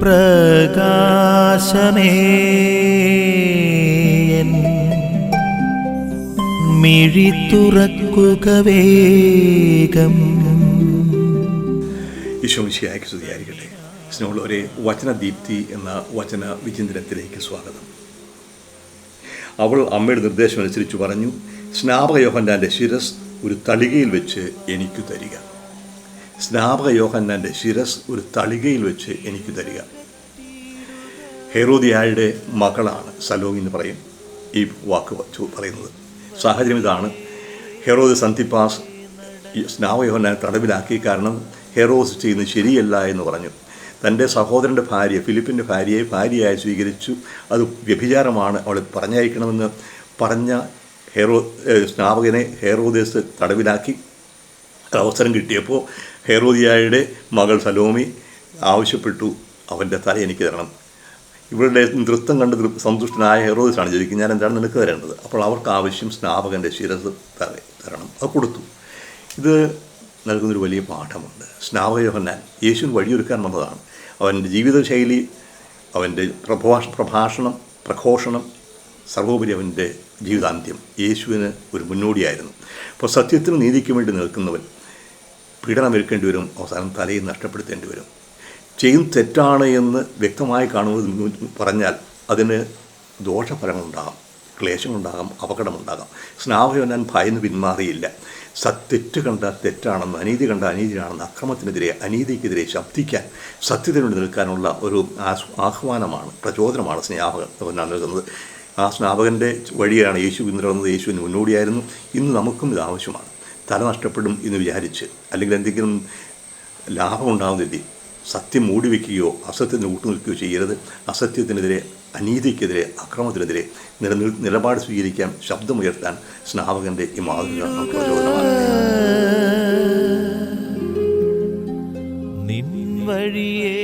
പ്രകാശമേ. എൻ മിഴി തുറക്കുക വേഗം. ഈശോമിശിയായ്ക്ക് സ്തുതിയായിരിക്കട്ടെ. സ്നേഹമുള്ളവരെ വചനദീപ്തി എന്ന വചന വിചിന്തനത്തിലേക്ക് സ്വാഗതം. അവൾ അമ്മയുടെ നിർദ്ദേശം അനുസരിച്ച് പറഞ്ഞു സ്നാപക യോഹന്നാന്റെ ശിരസ് ഒരു തളികയിൽ വെച്ച് എനിക്ക് തരിക. സ്നാപക യോഹന്നാന്റെ ശിരസ് ഒരു തളികയിൽ വെച്ച് എനിക്ക് തരിക. ഹെറോദിയായുടെ മകളാണ് സലോമി പറയും. ഈ വാക്ക് പറയുന്നത്. സാഹചര്യം ഇതാണ്. ഹെറോദ് സന്തിപ്പാസ് ഈ സ്നാവയോഹനെ തടവിലാക്കി കാരണം ഹെറോസ് ചെയ്യുന്നത് ശരിയല്ല എന്ന് പറഞ്ഞു. തന്റെ സഹോദരന്റെ ഭാര്യ ഫിലിപ്പിന്റെ ഭാര്യയെ ഭാര്യയായി സ്വീകരിച്ചു. അത് വ്യഭിചാരമാണ് അവളെ പറഞ്ഞയക്കണമെന്ന് പറഞ്ഞ ഹെറോ സ്നാവകനെ ഹെറോദേസ് തടവിലാക്കി. അവസരം കിട്ടിയപ്പോൾ ഹെറോദിയായുടെ മകൾ സലോമി ആവശ്യപ്പെട്ടു അവന്റെ തല എനിക്ക് തരണം. ഇവരുടെ നൃത്തം കണ്ട് സന്തുഷ്ടനായ ഹെറോദിസാണ് ചോദിക്കുന്നത് ഞാൻ എന്താണ് നിനക്ക് തരേണ്ടത്? അപ്പോൾ അവർക്ക് ആവശ്യം സ്നാപകന്റെ ശിരസ് തര- തരണം. അത് കൊടുത്തു. ഇത് നൽകുന്നൊരു വലിയ പാഠമുണ്ട്. സ്നാപക യോഹന്നാൻ യേശുവിന് വഴിയൊരുക്കാൻ വന്നതാണ്. അവന്റെ ജീവിതശൈലി അവന്റെ പ്രഭാഷ പ്രഭാഷണം പ്രഘോഷണം സർവോപരി അവന്റെ ജീവിതാന്ത്യം യേശുവിന് ഒരു മുന്നോടിയായിരുന്നു. അപ്പോൾ സത്യത്തിന് നീതിക്ക് വേണ്ടി നിൽക്കുന്നവൻ പീഡനമേൽക്കേണ്ടി വരും അവസാനം തലയിൽ നഷ്ടപ്പെടുത്തേണ്ടി വരും ചെയ്യും തെറ്റാണ് എന്ന് വ്യക്തമായി കാണുന്നത് പറഞ്ഞാൽ അതിന് ദോഷഫലങ്ങളുണ്ടാകാം ക്ലേശങ്ങളുണ്ടാകാം അപകടമുണ്ടാകാം. സ്നാവയോനാൻ ഭയന്ന് പിന്മാറിയില്ല. സത്തെറ്റ് കണ്ട തെറ്റാണെന്ന് അനീതി കണ്ട അനീതിയാണെന്ന് അക്രമത്തിനെതിരെ അനീതിക്കെതിരെ ശബ്ദിക്കാൻ സത്യത്തിന് വേണ്ടി നിൽക്കാനുള്ള ഒരു ആഹ്വാനമാണ് പ്രചോദനമാണ് സ്നാപകൻ നൽകുന്നത്. ആ സ്നാപകന്റെ വഴിയാണ് യേശു പിന്തുടർന്നത്. യേശുവിന് മുന്നോടിയായിരുന്നു. ഇന്ന് നമുക്കും ഇത് ആവശ്യമാണ്. തല നഷ്ടപ്പെടും എന്ന് വിചാരിച്ച് അല്ലെങ്കിൽ എന്തെങ്കിലും ലാഭം ഉണ്ടാകുന്നില്ലേ സത്യം മൂടി വയ്ക്കുകയോ അസത്യത്തിന് കൂട്ടുനിൽക്കുകയോ ചെയ്യരുത്. അസത്യത്തിനെതിരെ അനീതിക്കെതിരെ അക്രമത്തിനെതിരെ നിലനിൽ നിലപാട് സ്വീകരിക്കാൻ ശബ്ദമുയർത്താൻ സ്നാപകന്റെ ഈ മാതൃക നമുക്ക് നിൻ വഴിയേ